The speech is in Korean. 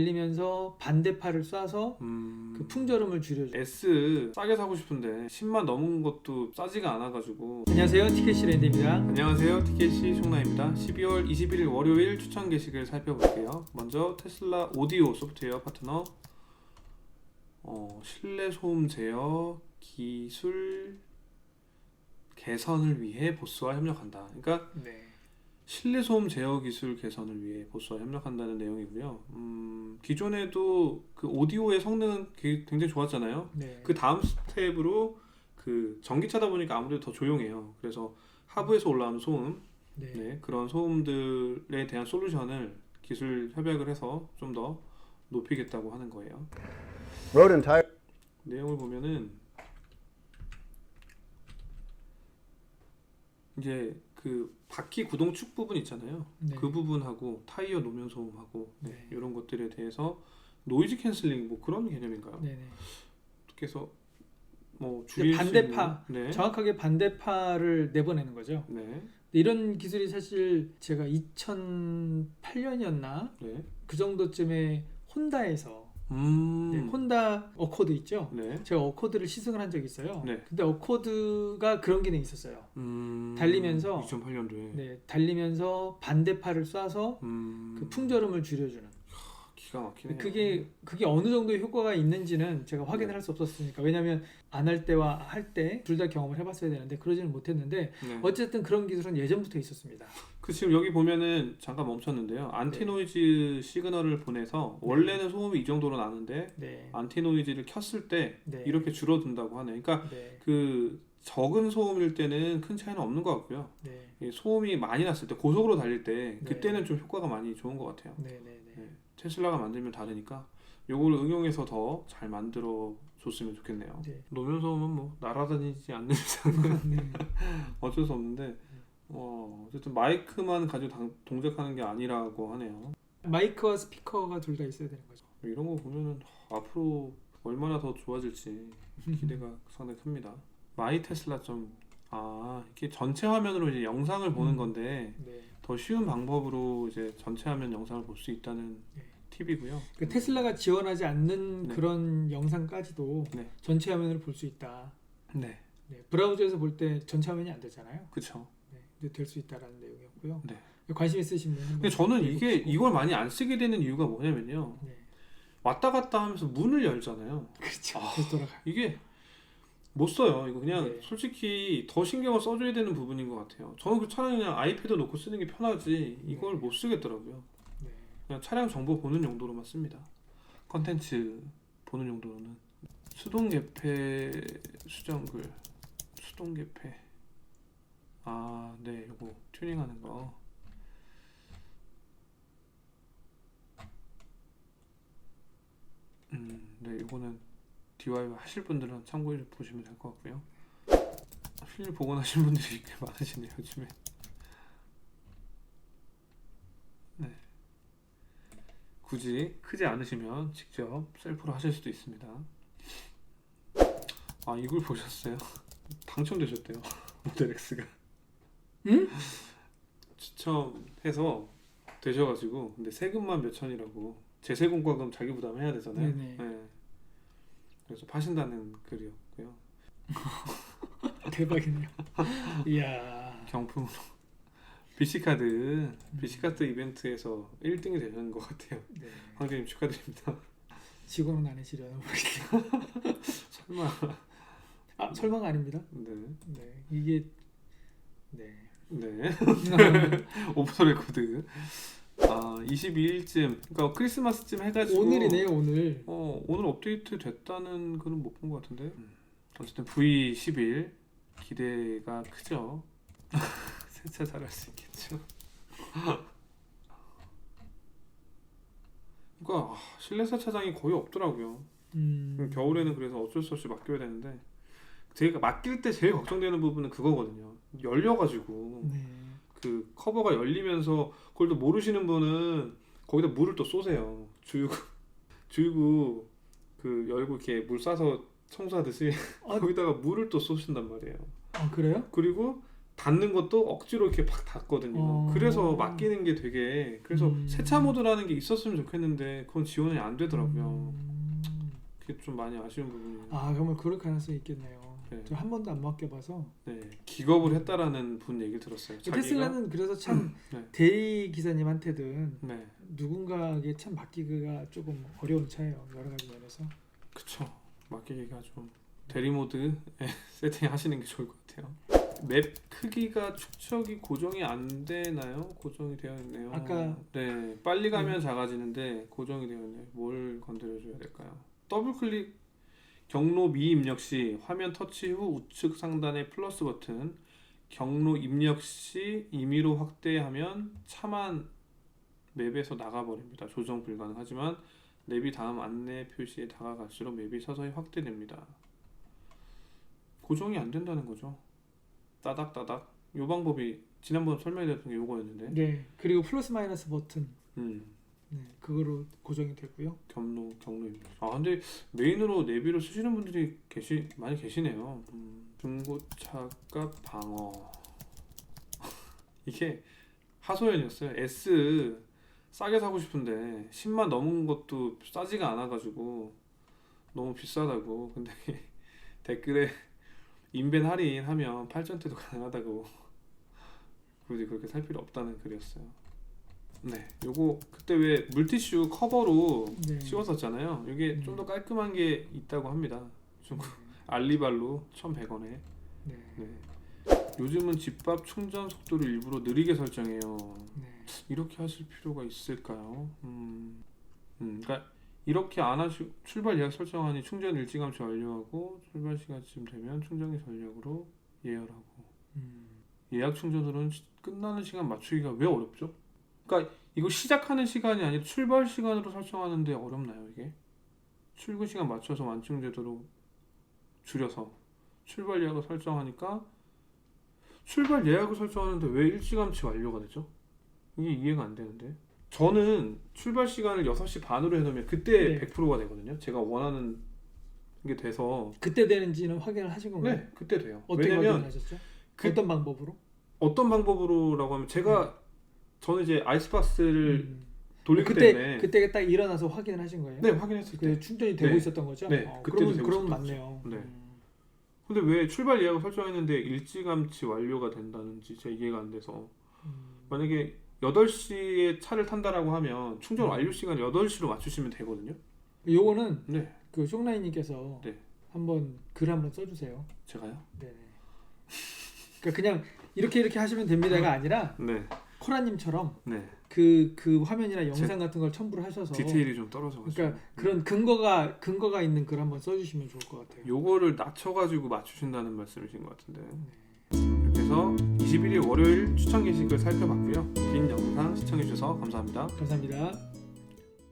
달리면서 반대팔을 쏴서 음... 그 풍절음을 줄여줘. S 싸게 사고 싶은데 10만 넘은 것도 싸지가 않아가지고. 안녕하세요, 티켓시 랜드입니다. 안녕하세요. 티켓시 송나입니다. 12월 21일 월요일 추천 게시글 살펴볼게요. 먼저 테슬라 오디오 소프트웨어 파트너 어, 실내 소음 제어 기술 개선을 위해 보스와 협력한다. 그러니까 네. 실내 소음 제어 기술 개선을 위해 보스와 협력한다는 내용이고요 음, 기존에도 그 오디오의 성능은 게- 굉장히 좋았잖아요 네. 그 다음 스텝으로 그 전기차다 보니까 아무래도 더 조용해요. 그래서 하부에서 올라오는 소음, 네. 네, 그런 소음들에 대한 솔루션을 기술 협약을 해서 좀 더 높이겠다고 하는 거예요. Road and tire. 내용을 보면은 이제 그 바퀴 구동 축 부분 있잖아요. 네. 그 부분하고 타이어 노면 소음하고 네, 네. 이런 것들에 대해서 노이즈 캔슬링 뭐 그런 개념인가요? 네네. 그래서 뭐 줄일 반대파. 수 있는 네. 정확하게 반대팔을 내보내는 거죠. 네. 이런 기술이 사실 제가 2008년이었나 네. 그 정도쯤에 혼다에서 음. 네, 혼다 어코드 있죠. 네. 제가 어코드를 시승을 한 적이 있어요. 네. 근데 어코드가 그런 기능이 있었어요. 음. 달리면서 2008년도에. 네, 달리면서 반대팔을 쏴서 음. 그 풍절음을 줄여주는. 기가 막히네요. 그게 그게 어느 정도의 효과가 있는지는 제가 확인을 네. 할수 없었으니까 왜냐하면 안 할 때와 할 때 둘 다 경험을 해봤어야 되는데 그러지는 못했는데 네. 어쨌든 그런 기술은 예전부터 있었습니다. 그 지금 여기 보면은 잠깐 멈췄는데요. 안티노이즈 시그널을 보내서 원래는 소음이 이 정도로 나는데 네, 안티노이즈를 켰을 때 네, 이렇게 줄어든다고 하네요. 그러니까 네, 그 적은 소음일 때는 큰 차이는 없는 것 같고요. 네, 이 소음이 많이 났을 때 고속으로 달릴 때 네. 그때는 좀 효과가 많이 좋은 것 같아요. 네, 네, 네. 네. 테슬라가 만들면 다르니까 요거를 응용해서 더 잘 만들어 줬으면 좋겠네요. 네. 노면 소음은 뭐 날아다니지 않는 이상은 네. 어쩔 수 없는데 어, 어쨌든 마이크만 가지고 당- 동작하는 게 아니라고 하네요. 마이크와 스피커가 둘 다 있어야 되는 거죠. 이런 거 보면은 앞으로 얼마나 더 좋아질지 기대가 상당히 큽니다. 마이 테슬라 좀 아, 이게 전체 화면으로 이제 영상을 보는 음. 건데 네. 더 쉬운 방법으로 이제 전체 화면 영상을 볼 수 있다는 네. 팁이고요. 그 테슬라가 지원하지 않는 네. 그런 영상까지도 네. 전체 화면을 볼수 있다. 네, 네. 브라우저에서 볼 때 전체 화면이 안 되잖아요. 그렇죠. 네. 근데 될수 있다라는 내용이었고요. 네. 관심 있으신 분은 근데 저는 이게 이걸 많이 안 쓰게 되는 이유가 뭐냐면요. 네. 왔다 갔다 하면서 문을 열잖아요. 그렇죠. 아. 이게 못 써요. 이거 그냥 네. 솔직히 더 신경을 써줘야 되는 부분인 것 같아요. 저는 그 차라리 그냥 아이패드 놓고 쓰는 게 편하지 이걸 네. 못 쓰겠더라고요. 네. 그냥 차량 정보 보는 용도로만 씁니다. 컨텐츠 보는 용도로는 수동 개폐 수정글 수동 개폐 아, 네, 요거 튜닝하는 거. 음, 네, 이거는 DIY 하실 분들은 참고해 보시면 될 것 같고요. 필 복원하신 분들이 꽤 많으시네요, 요즘에. 네. 굳이 크지 않으시면 직접 셀프로 하실 수도 있습니다. 아, 이걸 보셨어요? 당첨되셨대요, 모델 X가. 응? 추첨해서 되셔가지고 근데 세금만 몇 천이라고 제세 공과금 자기 부담해야 되잖아요. 네네. 네. 그래서 파신다는 글이었고요. 대박이네요. 이야. 경품으로 BC 카드 BC 카드 이벤트에서 1등이 되는 것 같아요. 네. 황제님 축하드립니다. 직원은 아니시려나 모르겠네요. 설마. 아 설마가 아닙니다. 네. 네 이게 네. 네. 오프 레코드. 아 22일쯤 그러니까 크리스마스쯤 해가지고 오늘이네요 오늘. 어 오늘 업데이트 됐다는 글은 못 본 것 같은데 어쨌든 V11 기대가 크죠 세차 잘할 수 있겠죠 그러니까 아, 실내 세차장이 거의 없더라고요 음. 겨울에는 그래서 어쩔 수 없이 맡겨야 되는데 제가 맡길 때 제일 걱정되는 부분은 그거거든요 열려가지고 네. 그 커버가 열리면서 그걸 또 모르시는 분은 거기다 물을 또 쏘세요. 주유구 주유구 그 열고 이렇게 물 쏴서 청소하듯이 아. 거기다가 물을 또 쏘신단 말이에요. 아 그래요? 그리고 닫는 것도 억지로 이렇게 팍 닫거든요. 어. 그래서 맡기는 게 되게 그래서 음. 세차 모드라는 게 있었으면 좋겠는데 그건 지원이 안 되더라고요. 음. 그게 좀 많이 아쉬운 부분이에요. 아 그러면 그럴 가능성이 있겠네요. 네. 저 한 번도 안 맡겨봐서 네, 기겁을 했다라는 분 얘기 들었어요. 자기가 테슬라는 그래서 참 네. 대리 기사님한테든 네, 누군가에게 참 맡기기가 조금 어려운 차예요 여러 가지 면에서. 그쵸. 맡기기가 좀 대리 모드 세팅 하시는 게 좋을 것 같아요. 맵 크기가 축척이 고정이 안 되나요? 고정이 되어 있네요. 아까- 네 빨리 가면 작아지는데 고정이 되어 있네요. 뭘 건드려줘야 될까요? 더블 클릭 경로 미입력 시 화면 터치 후 우측 상단의 플러스 버튼 경로 입력 시 임의로 확대하면 차만 맵에서 나가버립니다. 조정 불가능하지만 맵이 다음 안내 표시에 다가갈수록 맵이 서서히 확대됩니다. 고정이 안 된다는 거죠. 따닥따닥. 요 방법이 지난번 설명해드렸던 게 요거였는데, 네. 그리고 플러스 마이너스 버튼 음, 네, 그거로 고정이 되고요. 경로 경로 입력. 아 근데 메인으로 내비를 쓰시는 분들이 계시 많이 계시네요. 음, 중고차값 방어. 이게 하소연이었어요. S 싸게 사고 싶은데 10만 넘은 것도 싸지가 않아가지고 너무 비싸다고. 근데 댓글에 인벤 할인하면 8전태도 가능하다고. 굳이 그렇게 살 필요 없다는 글이었어요. 네, 요거 그때 왜 물티슈 커버로 네. 씌웠었잖아요. 이게 음. 좀더 깔끔한 게 있다고 합니다. 중국 알리발로 1,100원에. 네. 네. 요즘은 집밥 충전 속도를 일부러 느리게 설정해요. 네. 이렇게 하실 필요가 있을까요? 음, 음, 그러니까 이렇게 안 하시 출발 예약 설정하니 충전 일찌감치 완료하고 출발 시간쯤 되면 충전기 전력으로 예열하고 음. 예약 충전으로는 시- 끝나는 시간 맞추기가 왜 어렵죠? 그러니까 이거 시작하는 시간이 아니라 출발 시간으로 설정하는데 어렵나요 이게? 출근 시간 맞춰서 완충되도록 줄여서 출발 예약을 설정하니까 출발 예약을 설정하는데 왜 일찌감치 완료가 되죠? 이게 이해가 안 되는데 저는 출발 시간을 6시 반으로 해놓으면 그때 네. 100%가 되거든요 제가 원하는 게 돼서 그때 되는지는 확인을 하신 건가요? 네 그때 돼요 어떻게 왜냐면 확인하셨죠? 그- 어떤 방법으로? 어떤 방법으로라고 하면 제가 저는 이제 아이스박스를 음. 돌리기 그때 때문에 그때 딱 일어나서 확인을 하신 거예요? 네 확인했을 때 그 충전이 되고 네. 있었던 거죠? 네, 어, 그때도 그러면 되고 그러면 있었던 맞네요. 거죠. 네. 음. 근데 왜 출발 예약을 설정했는데 일찌감치 완료가 된다는지 제가 이해가 안 돼서 음. 만약에 8시에 차를 탄다라고 하면 충전 음. 완료 시간 8시로 맞추시면 되거든요 요거는 네그 쫑라이님께서 네. 한번 글 한번 써주세요. 제가요? 네. 그러니까 그냥 이렇게 이렇게 하시면 됩니다가 아니라 네 코라님처럼 네. 그 그 화면이나 영상 같은 걸 첨부를 하셔서 디테일이 좀 떨어져 가지고 그러니까 그런 근거가 근거가 있는 글 한번 써주시면 좋을 것 같아요. 요거를 낮춰 가지고 맞추신다는 말씀이신 것 같은데 네. 이렇게 해서 21일 월요일 추천 게시글 살펴봤고요 긴 영상 시청해주셔서 감사합니다 감사합니다.